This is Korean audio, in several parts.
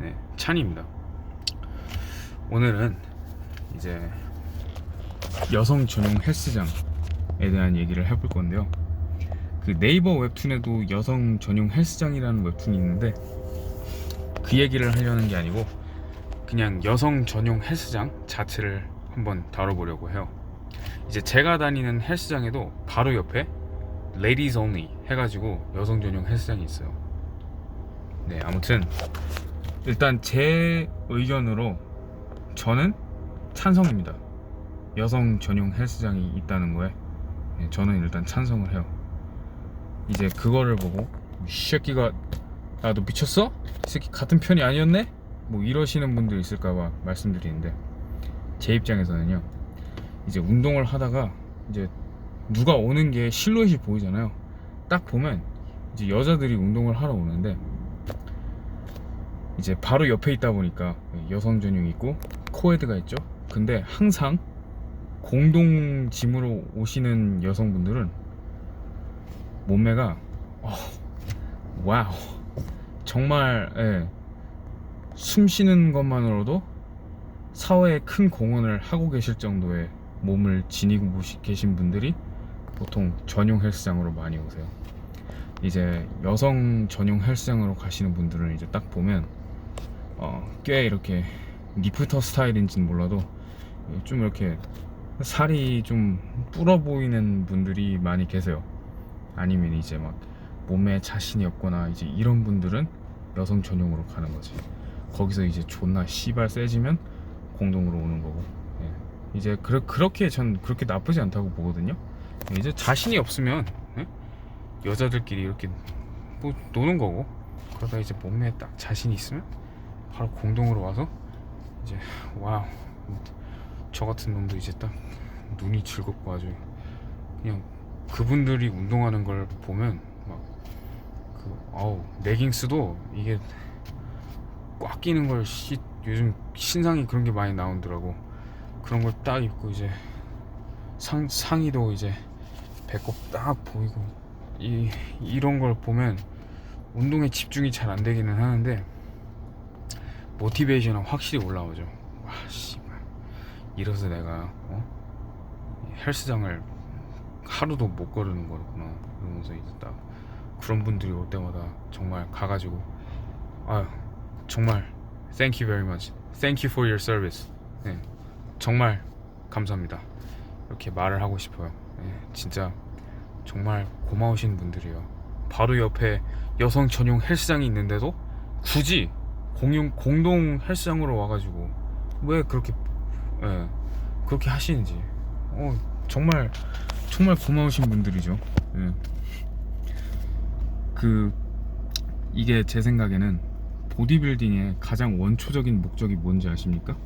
네, 찬입니다. 오늘은 이제 여성 전용 헬스장에 대한 얘기를 해볼 건데요. 그 네이버 웹툰에도 여성 전용 헬스장이라는 웹툰이 있는데 그 얘기를 하려는 게 아니고 그냥 여성 전용 헬스장 자체를 한번 다뤄보려고 해요. 이제 제가 다니는 헬스장에도 바로 옆에 Ladies Only 해가지고 여성 전용 헬스장이 있어요. 네, 아무튼 일단 제 의견으로 저는 찬성입니다. 여성 전용 헬스장이 있다는 거에 네, 저는 일단 찬성을 해요. 이제 그거를 보고 이 새끼가 야너 미쳤어? 이 새끼 같은 편이 아니었네? 뭐 이러시는 분들 있을까봐 말씀드리는데 제 입장에서는요 이제 운동을 하다가 이제 누가 오는 게 실루엣이 보이잖아요 딱 보면 이제 여자들이 운동을 하러 오는데 이제 바로 옆에 있다 보니까 여성 전용 있고 코에드가 있죠 근데 항상 공동 짐으로 오시는 여성분들은 몸매가 어, 와우 정말 예, 숨 쉬는 것만으로도 사회에 큰 공헌을 하고 계실 정도의 몸을 지니고 계신 분들이 보통 전용 헬스장으로 많이 오세요. 이제 여성 전용 헬스장으로 가시는 분들은 이제 딱 보면 어, 꽤 이렇게 리프터 스타일인지는 몰라도 좀 이렇게 살이 좀 불어 보이는 분들이 많이 계세요. 아니면 이제 막 몸에 자신이 없거나 이제 이런 분들은 여성 전용으로 가는 거지. 거기서 이제 존나 씨발 세지면 공동으로 오는 거고. 예. 이제 그, 그렇게 전 그렇게 나쁘지 않다고 보거든요. 이제 자신이 없으면 예? 여자들끼리 이렇게 뭐 노는 거고. 그러다 이제 몸매에 딱 자신이 있으면 바로 공동으로 와서 이제 와우 저 같은 놈도 이제 딱 눈이 즐겁고 아주 그냥 그분들이 운동하는 걸 보면 막그 아우 레깅스도 이게 꽉 끼는 걸 시, 요즘 신상이 그런 게 많이 나오더라고. 그런 걸 딱 입고 이제 상 상의도 이제 배꼽 딱 보이고 이 이런 걸 보면 운동에 집중이 잘 안 되기는 하는데 모티베이션은 확실히 올라오죠. 와 씨발. 이래서 내가 어? 헬스장을 하루도 못 거르는 거구나. 이러면서 이제 딱 그런 분들이 올 때마다 정말 가가지고 아유 정말 thank you very much. Thank you for your service. 네, 정말 감사합니다. 이렇게 말을 하고 싶어요. 네, 진짜 정말 고마우신 분들이에요. 바로 옆에 여성 전용 헬스장이 있는데도 굳이 공용 공동 헬스장으로 와가지고 왜 그렇게 예, 그렇게 하시는지 어 정말 정말 고마우신 분들이죠. 예. 그 이게 제 생각에는 보디빌딩의 가장 원초적인 목적이 뭔지 아십니까?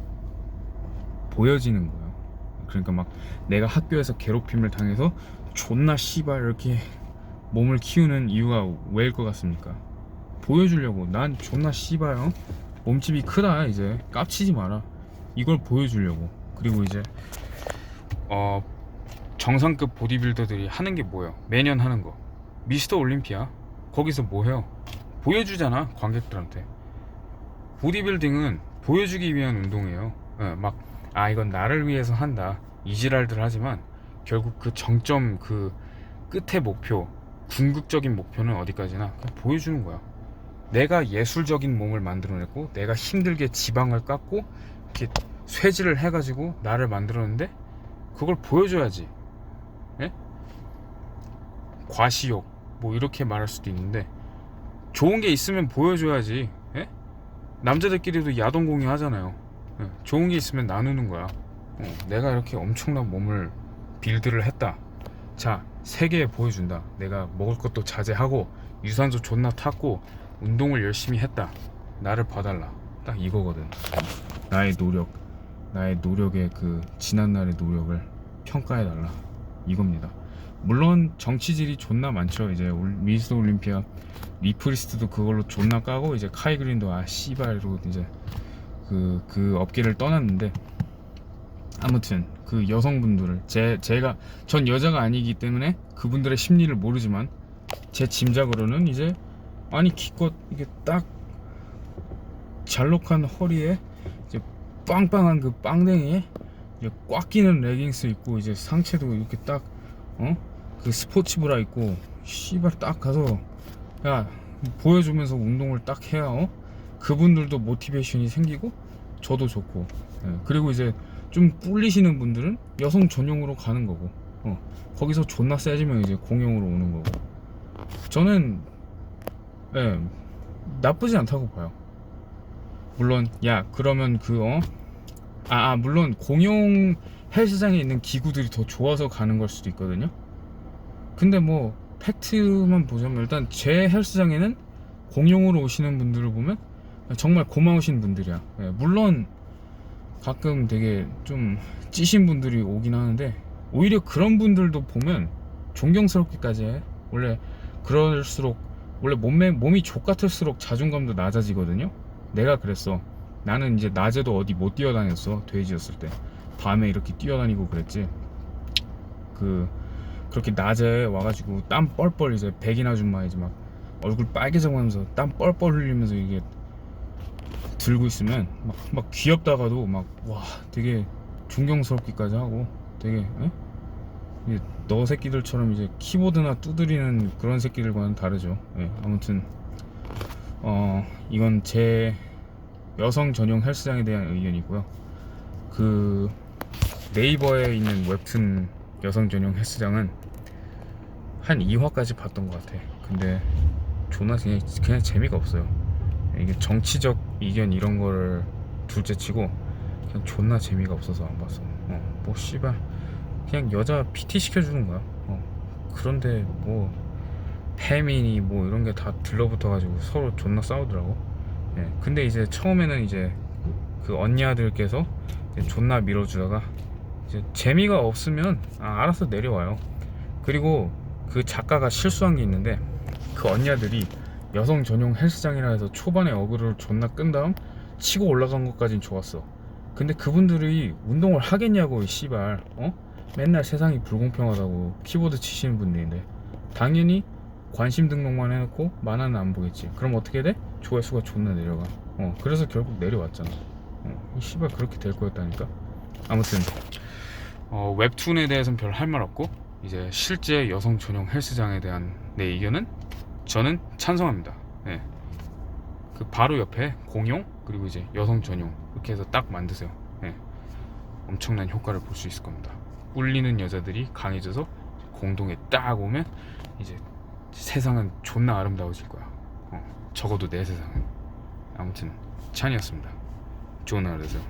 보여지는 거예요. 그러니까 막 내가 학교에서 괴롭힘을 당해서 존나 씨발 이렇게 몸을 키우는 이유가 왜일 것 같습니까? 보여주려고. 난 존나 씨발 어? 몸집이 크다 이제. 깝치지 마라. 이걸 보여주려고. 그리고 이제 어 정상급 보디빌더들이 하는 게 뭐예요? 매년 하는 거. 미스터 올림피아. 거기서 뭐 해요? 보여주잖아 관객들한테. 보디빌딩은 보여주기 위한 운동이에요. 예, 막아 이건 나를 위해서 한다. 이지랄들 하지만 결국 그 정점 그 끝의 목표 궁극적인 목표는 어디까지나 그냥 보여주는 거야 내가 예술적인 몸을 만들어냈고 내가 힘들게 지방을 깎고 이렇게 쇠질을 해가지고 나를 만들었는데 그걸 보여줘야지. 예? 과시욕 뭐 이렇게 말할 수도 있는데 좋은 게 있으면 보여줘야지. 예? 남자들끼리도 야동 공유 하잖아요. 예, 좋은 게 있으면 나누는 거야. 어, 내가 이렇게 엄청난 몸을 빌드를 했다. 자 세계에 보여준다. 내가 먹을 것도 자제하고 유산소 존나 탔고 운동을 열심히 했다. 나를 봐달라. 딱 이거거든. 나의 노력 나의 노력의 그 지난날의 노력을 평가해달라. 이겁니다. 물론 정치질이 존나 많죠. 이제 올- 미스 올림피아 리프리스트도 그걸로 존나 까고 이제 카이 그린도 아 씨발 이러고 이제 그, 그 업계를 떠났는데 아무튼 그 여성분들을 제, 제가 전 여자가 아니기 때문에 그분들의 심리를 모르지만 제 짐작으로는 이제 아니 기껏 이게 딱 잘록한 허리에 이제 빵빵한 그 빵댕이에 이제 꽉 끼는 레깅스 입고 이제 상체도 이렇게 딱 어? 그 스포츠 브라 입고 씨발 딱 가서 야 보여주면서 운동을 딱 해야 어? 그분들도 모티베이션이 생기고 저도 좋고 예, 그리고 이제 좀 뿔리시는 분들은 여성 전용으로 가는 거고 어, 거기서 존나 세지면 이제 공용으로 오는 거고 저는 예, 나쁘지 않다고 봐요. 물론 야 그러면 그 어? 아, 아 물론 공용 헬스장에 있는 기구들이 더 좋아서 가는 걸 수도 있거든요. 근데 뭐 팩트만 보자면 일단 제 헬스장에는 공용으로 오시는 분들을 보면 정말 고마우신 분들이야. 예, 물론 가끔 되게 좀 찌신 분들이 오긴 하는데 오히려 그런 분들도 보면 존경스럽기까지 해. 원래 그럴수록 원래 몸매, 몸이 족같을수록 자존감도 낮아지거든요? 내가 그랬어. 나는 이제 낮에도 어디 못 뛰어다녔어 돼지였을 때. 밤에 이렇게 뛰어다니고 그랬지. 그 그렇게 낮에 와가지고 땀 뻘뻘 이제 백인 아줌마 이제 막 얼굴 빨개져고 하면서 땀 뻘뻘 흘리면서 이게 들고 있으면 막, 막 귀엽다가도 막 와 되게 존경스럽기까지 하고 되게 에? 너 새끼들처럼 이제 키보드나 두드리는 그런 새끼들과는 다르죠. 예, 아무튼 어 이건 제 여성 전용 헬스장에 대한 의견이고요. 그 네이버에 있는 웹툰 여성 전용 헬스장은 한 2화까지 봤던 것 같아. 근데 존나 그냥, 그냥 재미가 없어요. 이게 정치적 이견 이런 거를 둘째치고 그냥 존나 재미가 없어서 안 봤어. 어, 뭐 씨발 그냥 여자 PT 시켜주는 거야. 어, 그런데 뭐 페민이 뭐 이런 게 다 들러붙어가지고 서로 존나 싸우더라고. 예, 근데 이제 처음에는 이제 그 언니아들께서 이제 존나 밀어주다가 이제 재미가 없으면 아, 알아서 내려와요. 그리고 그 작가가 실수한 게 있는데 그 언니아들이 여성 전용 헬스장이라 해서 초반에 어그로를 존나 끈 다음 치고 올라간 것까진 좋았어. 근데 그분들이 운동을 하겠냐고 이 씨발. 어? 맨날 세상이 불공평하다고 키보드 치시는 분들인데 당연히 관심 등록만 해놓고 만화는 안 보겠지 그럼 어떻게 돼? 조회수가 존나 내려가 어 그래서 결국 내려왔잖아 어, 이 씨발 그렇게 될 거였다니까 아무튼 어, 웹툰에 대해서는 별 할 말 없고 이제 실제 여성 전용 헬스장에 대한 내 의견은 저는 찬성합니다. 예. 그 바로 옆에 공용 그리고 이제 여성 전용 이렇게 해서 딱 만드세요. 예. 엄청난 효과를 볼 수 있을 겁니다. 꿀리는 여자들이 강해져서 공동에 딱 오면 이제 세상은 존나 아름다워질 거야. 어, 적어도 내 세상은. 아무튼 찬이었습니다. 좋은 하루 되세요.